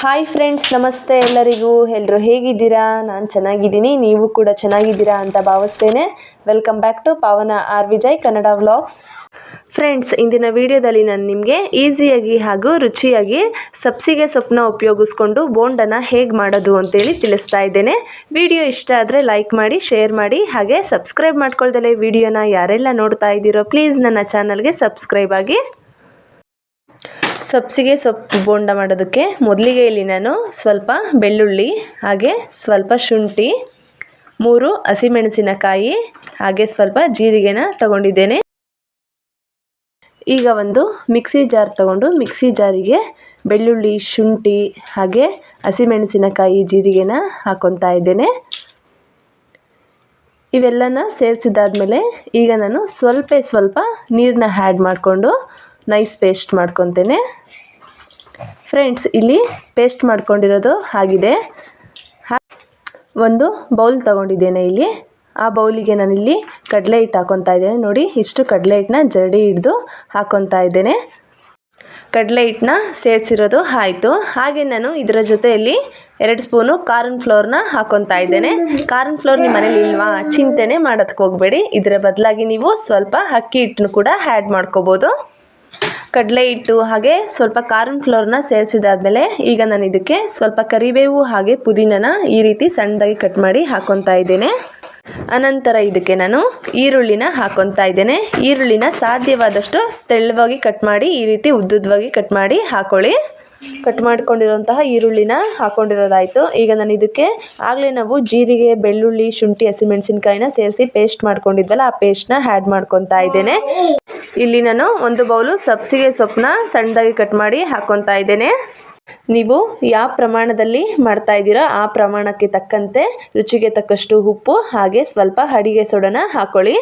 Hi friends ನಮಸ್ತೆ ಎಲ್ಲರಿಗೂ. ಎಲ್ಲರೂ ಹೇಗಿದ್ದೀರಾ? ನಾನು ಚೆನ್ನಾಗಿದ್ದೀನಿ, ನೀವು ಕೂಡ ಚೆನ್ನಾಗಿದ್ದೀರಾ ಅಂತ ಭಾವಿಸ್ತೇನೆ. Welcome back to Pavana R Vijay Kannada vlogs friends ಇಂದಿನ ವಿಡಿಯೋದಲ್ಲಿ ನಾನು ನಿಮಗೆ ಈಸಿಯಾಗಿ ಹಾಗೂ ರುಚಿಯಾಗಿ ಸಬ್ಸಿಗೆ ಸೊಪ್ಪನ್ನ ಉಪಯೋಗಿಸ್ಕೊಂಡು ಬೋಂಡನ ಹೇಗೆ ಮಾಡೋದು ಅಂತೇಳಿ ತಿಳಿಸ್ತಾ ಇದ್ದೇನೆ. ವಿಡಿಯೋ ಇಷ್ಟ ಆದರೆ ಲೈಕ್ ಮಾಡಿ ಶೇರ್ ಮಾಡಿ, ಹಾಗೆ ಸಬ್ಸ್ಕ್ರೈಬ್ ಮಾಡ್ಕೊಳ್ದಲೇ ವಿಡಿಯೋನ ಯಾರೆಲ್ಲ ನೋಡ್ತಾ ಇದ್ದೀರೋ ಪ್ಲೀಸ್ ನನ್ನ ಚಾನಲ್ಗೆ ಸಬ್ಸ್ಕ್ರೈಬ್ ಆಗಿ. ಸಬ್ಸಿಗೆ ಸೊಪ್ಪು ಬೋಂಡ ಮಾಡೋದಕ್ಕೆ ಮೊದಲಿಗೆ ಇಲ್ಲಿ ನಾನು ಸ್ವಲ್ಪ ಬೆಳ್ಳುಳ್ಳಿ, ಹಾಗೆ ಸ್ವಲ್ಪ ಶುಂಠಿ, ಮೂರು ಹಸಿಮೆಣಸಿನಕಾಯಿ, ಹಾಗೆ ಸ್ವಲ್ಪ ಜೀರಿಗೆನ ತಗೊಂಡಿದ್ದೇನೆ. ಈಗ ಒಂದು ಮಿಕ್ಸಿ ಜಾರ್ ತಗೊಂಡು ಮಿಕ್ಸಿ ಜಾರಿಗೆ ಬೆಳ್ಳುಳ್ಳಿ, ಶುಂಠಿ, ಹಾಗೆ ಹಸಿಮೆಣಸಿನಕಾಯಿ, ಜೀರಿಗೆನ ಹಾಕೊತಾ ಇದ್ದೇನೆ. ಇವೆಲ್ಲನ ಸೇರಿಸಿದಾದ್ಮೇಲೆ ಈಗ ನಾನು ಸ್ವಲ್ಪ ಸ್ವಲ್ಪ ನೀರನ್ನ ಆ್ಯಡ್ ಮಾಡಿಕೊಂಡು ನೈಸ್ ಪೇಸ್ಟ್ ಮಾಡ್ಕೊತೇನೆ. ಫ್ರೆಂಡ್ಸ್ ಇಲ್ಲಿ ಪೇಸ್ಟ್ ಮಾಡ್ಕೊಂಡಿರೋದು ಆಗಿದೆ. ಒಂದು ಬೌಲ್ ತಗೊಂಡಿದ್ದೇನೆ ಇಲ್ಲಿ. ಆ ಬೌಲಿಗೆ ನಾನಿಲ್ಲಿ ಕಡಲೆ ಹಿಟ್ಟು ಹಾಕೊತಾ ಇದ್ದೇನೆ. ನೋಡಿ, ಇಷ್ಟು ಕಡಲೆ ಹಿಟ್ಟನ್ನ ಜರಡಿ ಹಿಡಿದು ಹಾಕೊತಾ ಇದ್ದೇನೆ. ಕಡಲೆ ಹಿಟ್ಟನ್ನ ಸೇರಿಸಿರೋದು ಆಯಿತು. ಹಾಗೆ ನಾನು ಇದರ ಜೊತೆಯಲ್ಲಿ ಎರಡು ಸ್ಪೂನು ಕಾರ್ನ್ ಫ್ಲೋರ್ನ ಹಾಕೊತಾ ಇದ್ದೇನೆ. ಕಾರ್ನ್ ಫ್ಲೋರ್ ನಿಮ್ಮ ಮನೇಲಿ ಇಲ್ವಾ? ಚಿಂತೆನೆ ಮಾಡೋದಕ್ಕೆ ಹೋಗಬೇಡಿ. ಇದರ ಬದಲಾಗಿ ನೀವು ಸ್ವಲ್ಪ ಅಕ್ಕಿ ಹಿಟ್ಟನ್ನು ಕೂಡ ಆ್ಯಡ್ ಮಾಡ್ಕೋಬೋದು. ಕಡಲೆ ಹಿಟ್ಟು ಹಾಗೆ ಸ್ವಲ್ಪ ಕಾರ್ನ್ ಫ್ಲೋರ್ನ ಸೇರಿಸಿದಾದ್ಮೇಲೆ ಈಗ ನಾನು ಇದಕ್ಕೆ ಸ್ವಲ್ಪ ಕರಿಬೇವು ಹಾಗೆ ಪುದೀನನ ಈ ರೀತಿ ಸಣ್ಣದಾಗಿ ಕಟ್ ಮಾಡಿ ಹಾಕೊತಾ ಇದ್ದೇನೆ. ಅನಂತರ ಇದಕ್ಕೆ ನಾನು ಈರುಳ್ಳಿನ ಹಾಕೊತಾ ಇದ್ದೇನೆ. ಈರುಳ್ಳಿನ ಸಾಧ್ಯವಾದಷ್ಟು ತೆಳ್ಳವಾಗಿ ಕಟ್ ಮಾಡಿ ಈ ರೀತಿ ಉದ್ದುದ್ದವಾಗಿ ಕಟ್ ಮಾಡಿ ಹಾಕೊಳ್ಳಿ. ಕಟ್ ಮಾಡ್ಕೊಂಡಿರೋಂತಹ ಈರುಳ್ಳಿನ ಹಾಕೊಂಡಿರೋದಾಯಿತು. ಈಗ ನಾನು ಇದಕ್ಕೆ ಆಗಲೇ ನಾವು ಜೀರಿಗೆ, ಬೆಳ್ಳುಳ್ಳಿ, ಶುಂಠಿ, ಹಸಿಮೆಣಸಿನ್ಕಾಯಿನ ಸೇರಿಸಿ ಪೇಸ್ಟ್ ಮಾಡ್ಕೊಂಡಿದ್ವಲ್ಲ, ಆ ಪೇಸ್ಟ್ನ ಆ್ಯಡ್ ಮಾಡ್ಕೊತಾ ಇದ್ದೇನೆ. ಇಲ್ಲಿ ನಾನು ಒಂದು ಬೌಲು ಸಬ್ಸಿಗೆ ಸೊಪ್ಪನ್ನ ಸಣ್ಣದಾಗಿ ಕಟ್ ಮಾಡಿ ಹಾಕ್ಕೊತಾ ಇದ್ದೇನೆ. ನೀವು ಯಾವ ಪ್ರಮಾಣದಲ್ಲಿ ಮಾಡ್ತಾ ಇದ್ದೀರೋ ಆ ಪ್ರಮಾಣಕ್ಕೆ ತಕ್ಕಂತೆ ರುಚಿಗೆ ತಕ್ಕಷ್ಟು ಉಪ್ಪು ಹಾಗೆ ಸ್ವಲ್ಪ ಅಡಿಗೆ ಸೋಡನ ಹಾಕೊಳ್ಳಿ.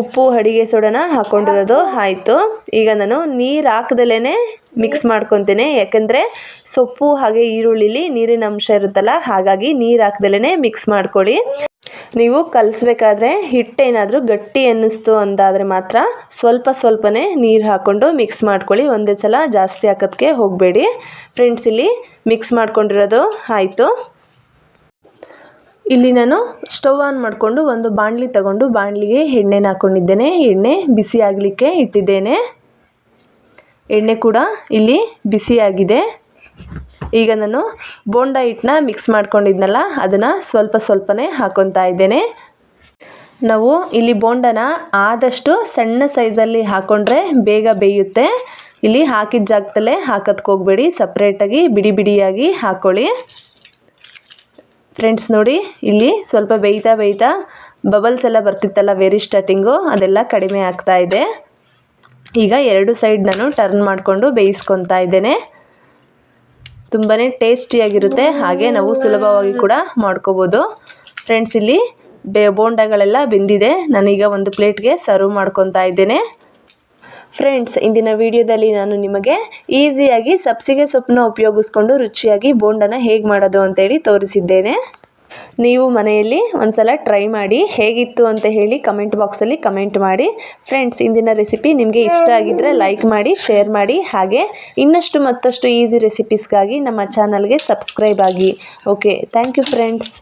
ಉಪ್ಪು, ಅಡಿಗೆ ಸೋಡನ ಹಾಕೊಂಡಿರೋದು ಆಯಿತು. ಈಗ ನಾನು ನೀರು ಹಾಕದಲ್ಲೇ ಮಿಕ್ಸ್ ಮಾಡ್ಕೊತೇನೆ. ಯಾಕಂದರೆ ಸೊಪ್ಪು ಹಾಗೆ ಈರುಳ್ಳಿಲಿ ನೀರಿನ ಅಂಶ ಇರುತ್ತಲ್ಲ, ಹಾಗಾಗಿ ನೀರು ಹಾಕ್ದಲೇ ಮಿಕ್ಸ್ ಮಾಡ್ಕೊಳ್ಳಿ. ನೀವು ಕಲಿಸ್ಬೇಕಾದ್ರೆ ಹಿಟ್ಟೇನಾದರೂ ಗಟ್ಟಿ ಅನ್ನಿಸ್ತು ಅಂದಾದರೆ ಮಾತ್ರ ಸ್ವಲ್ಪ ಸ್ವಲ್ಪನೇ ನೀರು ಹಾಕ್ಕೊಂಡು ಮಿಕ್ಸ್ ಮಾಡ್ಕೊಳ್ಳಿ. ಒಂದೇ ಸಲ ಜಾಸ್ತಿ ಹಾಕೋದಕ್ಕೆ ಹೋಗಬೇಡಿ. ಫ್ರೆಂಡ್ಸ್ ಇಲ್ಲಿ ಮಿಕ್ಸ್ ಮಾಡ್ಕೊಂಡಿರೋದು ಆಯಿತು. ಇಲ್ಲಿ ನಾನು ಸ್ಟವ್ ಆನ್ ಮಾಡಿಕೊಂಡು ಒಂದು ಬಾಣಲಿ ತಗೊಂಡು ಬಾಣಲಿಗೆ ಎಣ್ಣೆನ ಹಾಕ್ಕೊಂಡಿದ್ದೇನೆ ಎಣ್ಣೆ ಬಿಸಿ ಆಗಲಿಕ್ಕೆ ಇಟ್ಟಿದ್ದೇನೆ. ಎಣ್ಣೆ ಕೂಡ ಇಲ್ಲಿ ಬಿಸಿಯಾಗಿದೆ ಈಗ ನಾನು ಬೋಂಡ ಹಿಟ್ಟನ್ನ ಮಿಕ್ಸ್ ಮಾಡ್ಕೊಂಡಿದ್ನಲ್ಲ, ಅದನ್ನು ಸ್ವಲ್ಪ ಸ್ವಲ್ಪನೇ ಹಾಕೊತಾ ಇದ್ದೇನೆ. ನಾವು ಇಲ್ಲಿ ಬೋಂಡನ ಆದಷ್ಟು ಸಣ್ಣ ಸೈಜಲ್ಲಿ ಹಾಕ್ಕೊಂಡ್ರೆ ಬೇಗ ಬೇಯುತ್ತೆ. ಇಲ್ಲಿ ಹಾಕಿದ ಜಾಗದಲ್ಲೇ ಹಾಕೋದಕ್ಕೆ ಹೋಗಬೇಡಿ ಸಪ್ರೇಟಾಗಿ ಬಿಡಿ ಬಿಡಿಯಾಗಿ ಹಾಕ್ಕೊಳ್ಳಿ ಫ್ರೆಂಡ್ಸ್ ನೋಡಿ, ಇಲ್ಲಿ ಸ್ವಲ್ಪ ಬೇಯ್ತಾ ಬೇಯ್ತಾ ಬಬಲ್ಸ್ ಎಲ್ಲ ಬರ್ತಿತ್ತಲ್ಲ ವೆರಿ ಸ್ಟಾರ್ಟಿಂಗು ಅದೆಲ್ಲ ಕಡಿಮೆ ಆಗ್ತಾ ಇದೆ. ಈಗ ಎರಡು ಸೈಡ್ ನಾನು ಟರ್ನ್ ಮಾಡಿಕೊಂಡು ಬೇಯಿಸ್ಕೊತಾ ಇದ್ದೇನೆ. ತುಂಬಾ ಟೇಸ್ಟಿಯಾಗಿರುತ್ತೆ ಹಾಗೆ ನಾವು ಸುಲಭವಾಗಿ ಕೂಡ ಮಾಡ್ಕೋಬೋದು. ಫ್ರೆಂಡ್ಸ್ ಇಲ್ಲಿ ಬೇ, ಬೋಂಡಗಳೆಲ್ಲ ಬೆಂದಿದೆ. ನಾನೀಗ ಒಂದು ಪ್ಲೇಟ್ಗೆ ಸರ್ವ್ ಮಾಡ್ಕೊತಾ ಇದ್ದೇನೆ. ಫ್ರೆಂಡ್ಸ್ ಇಂದಿನ ವಿಡಿಯೋದಲ್ಲಿ ನಾನು ನಿಮಗೆ ಈಸಿಯಾಗಿ ಸಬ್ಸಿಗೆ ಸೊಪ್ಪನ್ನ ಉಪಯೋಗಿಸ್ಕೊಂಡು ರುಚಿಯಾಗಿ ಬೋಂಡನ ಹೇಗೆ ಮಾಡೋದು ಅಂತೇಳಿ ತೋರಿಸಿದ್ದೇನೆ. ನೀವು ಮನೆಯಲ್ಲಿ ಒಂದ್ಸಲ ಟ್ರೈ ಮಾಡಿ ಹೇಗಿತ್ತು ಅಂತ ಹೇಳಿ ಕಮೆಂಟ್ ಬಾಕ್ಸಲ್ಲಿ ಕಮೆಂಟ್ ಮಾಡಿ. ಫ್ರೆಂಡ್ಸ್ ಇಂದಿನ ರೆಸಿಪಿ ನಿಮಗೆ ಇಷ್ಟ ಆಗಿದ್ದರೆ ಲೈಕ್ ಮಾಡಿ ಶೇರ್ ಮಾಡಿ. ಹಾಗೆ ಇನ್ನಷ್ಟು ಮತ್ತಷ್ಟು ಈಸಿ ರೆಸಿಪೀಸ್ಗಾಗಿ ನಮ್ಮ ಚಾನಲ್ಗೆ ಸಬ್ಸ್ಕ್ರೈಬ್ ಆಗಿ. Okay thank you friends